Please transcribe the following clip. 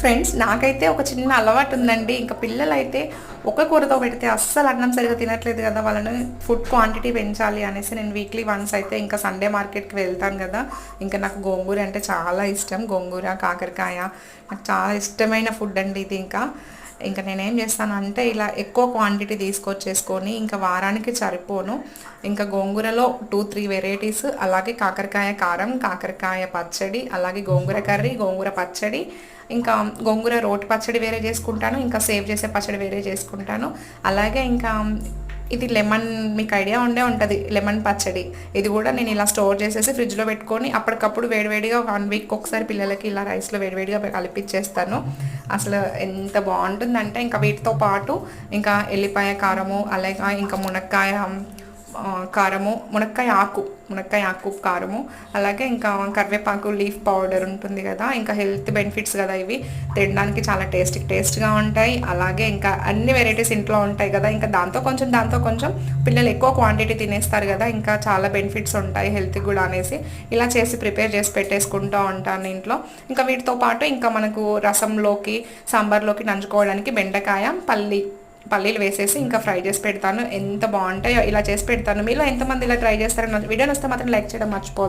Friends నాకైతే ఒక చిన్న అలవాటు ఉందండి. ఇంకా పిల్లలైతే ఒక కూరతో పెడితే అస్సలు అన్నం సరిగా తినట్లేదు కదా వాళ్ళని ఫుడ్ క్వాంటిటీ పెంచాలి అనేసి నేను వీక్లీ వన్స్ అయితే ఇంకా సండే మార్కెట్కి వెళ్తాను కదా. ఇంకా నాకు గోంగూర అంటే చాలా ఇష్టం. గోంగూర కాకరకాయ నాకు చాలా ఇష్టమైన ఫుడ్ అండి ఇది ఇంకా. ఇంకా నేనేం చేస్తాను అంటే ఇలా ఎక్కువ క్వాంటిటీ తీసుకొచ్చేసుకొని ఇంకా వారానికి సరిపోను. ఇంకా గోంగూరలో టూ త్రీ వెరైటీస్ అలాగే కాకరకాయ కారం కాకరకాయ పచ్చడి అలాగే గోంగూర కర్రీ గోంగూర పచ్చడి ఇంకా గోంగూర రోటి పచ్చడి వేరే చేసుకుంటాను ఇంకా సేవ్ చేసే పచ్చడి వేరే చేసుకుంటాను. అలాగే ఇంకా ఇది లెమన్ మీకు ఐడియా ఉండే ఉంటుంది లెమన్ పచ్చడి. ఇది కూడా నేను ఇలా స్టోర్ చేసేసి ఫ్రిడ్జ్లో పెట్టుకొని అప్పటికప్పుడు వేడివేడిగా వన్ వీక్ ఒకసారి పిల్లలకి ఇలా రైస్లో వేడివేడిగా కలిపిచ్చేస్తాను. అసలు ఎంత బాగుంటుందంటే ఇంకా వీటితో పాటు ఇంకా ఎల్లిపాయ కారము అలాగే ఇంకా మునక్కాయ కారము మునక్కాయ ఆకు మునక్కాయ ఆకు కారము అలాగే ఇంకా కరివేపాకు లీఫ్ పౌడర్ ఉంటుంది కదా ఇంకా హెల్త్ బెనిఫిట్స్ కదా ఇవి. తినడానికి చాలా టేస్ట్ టేస్ట్గా ఉంటాయి. అలాగే ఇంకా అన్ని వెరైటీస్ ఇంట్లో ఉంటాయి కదా ఇంకా దాంతో కొంచెం దాంతో కొంచెం పిల్లలు ఎక్కువ క్వాంటిటీ తినేస్తారు కదా ఇంకా చాలా బెనిఫిట్స్ ఉంటాయి హెల్త్కి కూడా అనేసి. ఇలా చేసి ప్రిపేర్ చేసి పెట్టేసుకుంటూ ఉంటాను ఇంట్లో. ఇంకా వీటితో పాటు ఇంకా మనకు రసంలోకి సాంబార్లోకి నంచుకోవడానికి బెండకాయ పల్లి పల్లీలు వేసేసి ఇంకా ఫ్రై చేసి పెడతాను. ఎంత బాగుంటాయో ఇలా చేసి పెడతాను. మీలో ఎంతమంది ఇలా ట్రై చేస్తారో వీడియో వస్తే మాత్రం లైక్ చేయడం మర్చిపోదు